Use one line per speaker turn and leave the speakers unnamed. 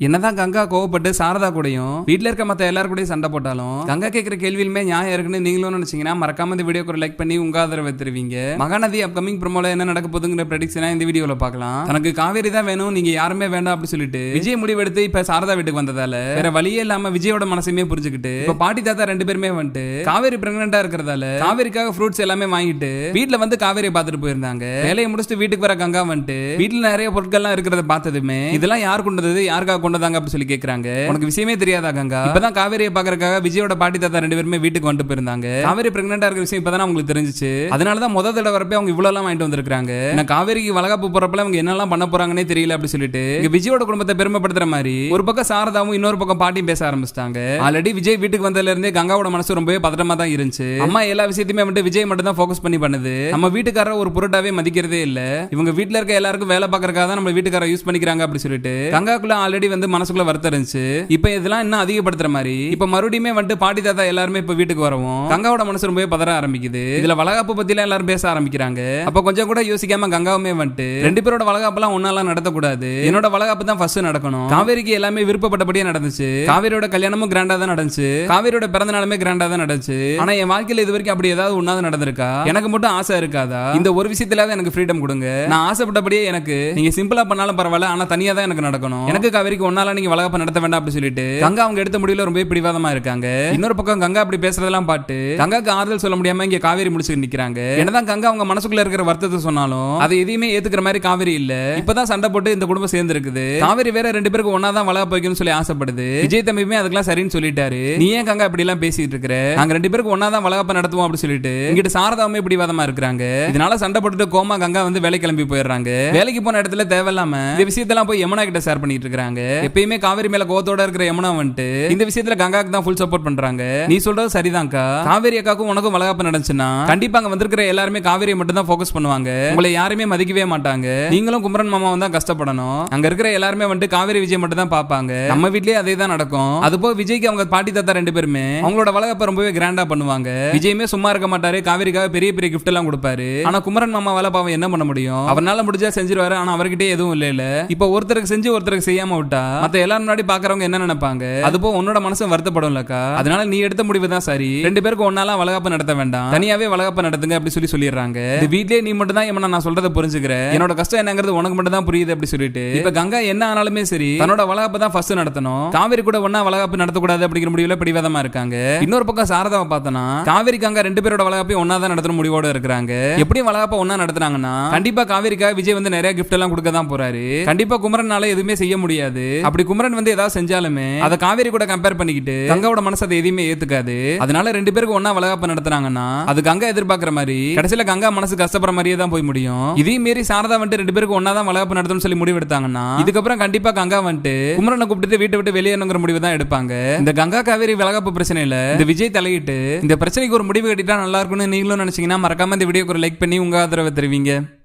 என்னதான் கங்கா கோவப்பட்டு சாரதா கூடயும் வீட்ல இருக்க மத்த எல்லாரும் கூடயும் சண்டை போட்டாலும் கங்கா கேட்குற கேள்வியிலுமே நியாயம் இருக்குன்னு நீங்களும் நினைச்சீங்கன்னா மறக்காம இந்த வீடியோ லைக் பண்ணி உங்க ஆதரவை தருவீங்க மகாநதி அப்கமிங் ப்ரோமோல என்ன நடக்க போதுங்கிற ப்ரெடிக்ஷனா இந்த வீடியோல பார்க்கலாம். தனக்கு காவேரி தான் வேணும் நீங்க யாருமே வேண்டாம் அப்படின்னு சொல்லிட்டு விஜய் முடிவெடுத்து இப்ப சாரதா வீட்டுக்கு வந்ததால வேற வழியே இல்லாம விஜயோட மனசையுமே புரிஞ்சுக்கிட்டு இப்ப பாட்டி தாத்தா ரெண்டு பேருமே வந்துட்டு காவேரி பிரெக்னண்டா இருக்கிறதால காவேரிக்காக ஃப்ரூட்ஸ் எல்லாமே வாங்கிட்டு வீட்ல வந்து காவேரியை பார்த்துட்டு போயிருந்தாங்க. வேலையை முடிச்சுட்டு வீட்டுக்கு வர கங்கா வந்துட்டு வீட்டுல நிறைய பொருட்கள்லாம் இருக்கிறத பார்த்ததுமே இதெல்லாம் யார் கொண்டு வந்தது யாருக்காக கொண்டு வந்தாங்க அப்படி சொல்லி கேக்குறாங்க. உனக்கு விஷயமே தெரியாதா கங்கா? இப்பதான் காவேரியை பாக்குறதுக்காக விஜயோட பாட்டி தாத்தா ரெண்டு பேருமே வீட்டுக்கு வந்துட்டு போயிருந்தாங்க. காவேரி பிரெக்னண்டா இருக்கிற விஷயம் இப்பதான் உங்களுக்கு தெரிஞ்சுச்சு. அதனாலதான் முத தடவை வரப்ப அவங்க இவ்வளவு எல்லாம் வாங்கிட்டு வந்திருக்காங்க நான் காவேரிக்கு வளகாப்பு போறப்பல அவங்க என்னெல்லாம் பண்ண போறாங்கன்னே தெரியல அப்படி சொல்லிட்டு இங்க விஜயோட குடும்பத்தை பெருமைப்படுத்துற மாதிரி ஒரு பக்கம் சாரதாவும் இன்னொரு பக்கம் பாட்டியும் பேச ஆரம்பிச்சிட்டாங்க. ஆல்ரெடி விஜய் வீட்டுக்கு வந்ததுல இருந்தே கங்காவோட மனசு ரொம்பவே பதட்டமா தான் இருந்துச்சு. அம்மா எல்லா விஷயத்தையுமே வந்துட்டு விஜய் மட்டும் தான் ஃபோக்கஸ் பண்ணி பண்ணுது. நம்ம வீட்டுக்காரர் ஒரு பொருட்டாவே மதிக்கிறதே இல்ல. இவங்க வீட்ல இருக்க எல்லாருக்கும் வேலை பார்க்கறதுக்காக தான் நம்ம வீட்டுக்காரர் யூஸ் பண்ணிக்கிறாங்க அப்படி சொல்லிட்டு கங்காக்குள்ள ஆல்ரெடி வந்து மனசுக்குள்ள வருத்தம் இருந்துச்சு. இப்போ இதெல்லாம் இன்னும் அதிகப்படுத்துற மாதிரி இப்போ மறுபடியுமே வந்துட்டு பாட்டி தாத்தா எல்லாருமே இப்போ வீட்டுக்கு வரவும் கங்காவோட மனசு ரொம்பவே பதற ஆரம்பிக்குது. இதுல வளகாப்பு பத்தி எல்லாம் எல்லாரும் பேச ஆரம்பிக்கிறாங்க. அப்ப கொஞ்சம் கூட யோசிக்காம கங்காவுமே வந்துட்டு ரெண்டு பேரோட வளகாப்பெல்லாம் ஒன்னாலாம் நடத்தக்கூடாது. என்னோட வளகாப்பு தான் ஃபர்ஸ்ட் நடக்கணும். காவேரிக்கு எல்லாமே விருப்பப்பட்டபடியே நடந்துச்சு. காவேரியோட கல்யாணமும் கிராண்டா தான் நடந்துச்சு. காவேரியோட பிறந்த நாளுமே கிராண்டா தான் நடந்துச்சு. ஆனா என் வாழ்க்கையில இது வரைக்கும் அப்படி ஏதாவது ஒன்னாவது நடந்திருக்கா? எனக்கு மட்டும் ஆசை இருக்காதா? இந்த ஒரு விஷயத்திலாவது எனக்கு ஃப்ரீடம் கொடுங்க. நான் ஆசைப்பட்டபடியே எனக்கு நீங்க சிம்பிளா பண்ணாலும் பரவாயில்ல ஆனா தனியா தான் எனக்கு நடக்கணும். எனக்கு காவேரிக்கு ஒன்னால நீங்க வளகாப்பு நடத்த வேண்டாம் அப்படி சொல்லிட்டு கங்கா அவங்க எடுத்த முடிவுல ரொம்ப பிடிவாதமா இருக்காங்க. இன்னொரு பக்கம் கங்கா அப்படி பேசுறதெல்லாம் பாட்டு கங்காக்கு ஆறுதல் சொல்ல முடியாம இங்க காவேரி முடிச்சு நிக்கிறாங்க. என்னதான் கங்கா அவங்க மனசுக்குள்ள இருக்கிற வருத்தத்தை சொன்னாலும் அதை எதையுமே ஏத்துக்கிற மாதிரி காவேரி இல்ல. இப்பதான் சண்டை போட்டு இந்த குடும்பம் சேர்ந்து இருக்குது காவேரி வேற ரெண்டு பேருக்கு ஒன்னா தான் வளகாப்பு வைக்கணும்னு சொல்லி ஆசைப்படுது. விஜய் தம்பியுமே அதுக்கெல்லாம் சரின்னு சொல்லிட்டாரு. நீ ஏன் கங்கா இப்படி எல்லாம் பேசிட்டு இருக்கிற? நாங்க ரெண்டு பேருக்கு ஒன்னா தான் வளகாப்பு நடத்துவோம் அப்படி சொல்லிட்டு இங்கிட்ட சாரதாவுமே பிடிவாதமா இருக்கிறாங்க. இதனால சண்டை போட்டுட்டு கோமா கங்கா வந்து வேலை கிளம்பி போயிடுறாங்க. வேலைக்கு போன இடத்துல தேவையில்லாம இந்த விஷயத்தெல்லாம் போய் யமுனா கிட்ட ஷேர் பண்ணிட்டு இருக்காங்க எப்பயுமே காவேரி மேல கோவத்தோட இருக்கிற யமுனா வந்துட்டு இந்த விஷயத்துல கங்காக்கு தான் ஃபுல் சப்போர்ட் பண்றாங்க. நீ சொல்றது சரிதான்க்கா. காவேரி அக்காக்கும் உனக்கும் வளகாப்பு நடந்துச்சுன்னா கண்டிப்பா அங்க வந்திருக்கிற எல்லாருமே காவேரியை மட்டும் தான் ஃபோக்கஸ் பண்ணுவாங்க. உங்களை யாருமே மதிக்கவே மாட்டாங்க. நீங்களும் குமரன் மாமா தான் கஷ்டப்படணும். அங்க இருக்கிற எல்லாருமே வந்துட்டு காவேரி விஜய் மட்டும் தான் பாப்பாங்க நம்ம வீட்லயே அதே தான் நடக்கும். அது போக விஜய்க்கு அவங்க பாட்டி தாத்தா ரெண்டு பேருமே அவங்களோட வளகாப்ப ரொம்பவே கிராண்டா பண்ணுவாங்க. விஜயுமே சும்மா இருக்க மாட்டாரு. காவேரிக்காக பெரிய பெரிய கிஃப்ட் எல்லாம் கொடுப்பாரு. ஆனா குமரன் மாமா வேலை பாவம் என்ன பண்ண முடியும்? அவனால முடிஞ்சா செஞ்சிருவாரு. ஆனா அவர்கிட்ட எதுவும் இல்ல இல்ல இப்ப ஒருத்தருக்கு செஞ்சு ஒருத்தருக்கு செய்யாம விட்டா மத்த எல்லாரும் முன்னாடி பாக்குறவங்க என்ன நினைப்பாங்க? அது போக உன்னோட மனசு வருத்தப்படும்லக்கா. அதனால நீ எடுத்த முடிவு தான் சரி. ரெண்டு பேருக்கு ஒன்னாலாம் வளகாப்பு நடத்த வேண்டாம். தனியாவே வளகாப்பு நடத்துங்க அப்படி சொல்லி சொல்லிடுறாங்க. வீட்லயே நீ மட்டும் தான் ஏமா நான் சொல்றதை புரிஞ்சுக்கிற. என்னோட கஷ்டம் என்னங்கிறது உனக்கு மட்டும் தான் புரியுது அப்படி சொல்லிட்டு. இப்ப கங்கா என்ன ஆனாலுமே சரி தன்னோட வளகாப்பு தான் ஃபர்ஸ்ட் நடத்தணும். காவேரி கூட ஒன்னா வளகாப்பு நடத்தக்கூடாது அப்படிங்கிற முடிவுல பிடிவாதமா இருக்காங்க. இன்னொரு பக்கம் சாரதாவை பார்த்தனா காவேரி கங்கா ரெண்டு பேரோட வளகாப்பையும் ஒன்னா தான் நடத்தணும் முடிவோட இருக்கிறாங்க. எப்படியும் வளகாப்ப ஒன்னா நடத்துனாங்கன்னா கண்டிப்பா காவிரிக்கா விஜய் வந்து நிறைய கிஃப்ட் எல்லாம் கொடுக்க தான் போறாரு. கண்டிப்பா குமரனால எதுவுமே செய்ய முடியாது. அப்படி குமரன் வந்து ஏதாவது செஞ்சாலுமே அதை காவேரி கூட கம்பேர் பண்ணிக்கிட்டு கங்காவோட மனசு அதை எதையுமே ஏத்துக்காது. அதனால ரெண்டு பேருக்கு ஒன்னா வளகாப்பு நடத்துனாங்கன்னா அது கங்கா எதிர்பார்க்கிற மாதிரி கடைசியில கங்கா மனசு கஷ்டப்படுற மாதிரியே தான் போய் முடியும். இதையும் மீறி சாரதா வந்துட்டு ரெண்டு பேருக்கு ஒன்னா தான் வளகாப்பு நடத்தணும்னு சொல்லி முடிவு எடுத்தாங்கன்னா இதுக்கப்புறம் கண்டிப்பா கங்கா வந்துட்டு குமரனை கூப்பிட்டு வீட்டை விட்டு வெளியேறணுங்கிற முடிவு தான் எடுப்பாங்க. இந்த கங்கா காவேரி வளகாப்பு பிரச்சனையில இந்த விஜய் தலையிட்டு இந்த பிரச்சனைக்கு ஒரு முடிவு கட்டிட்டா நல்லா இருக்கும்னு நீங்களும் நினைச்சீங்கன்னா மறக்காம இந்த வீடியோக்கு ஒரு லைக் பண்ணி உங்க ஆதரவை தருவீங்க.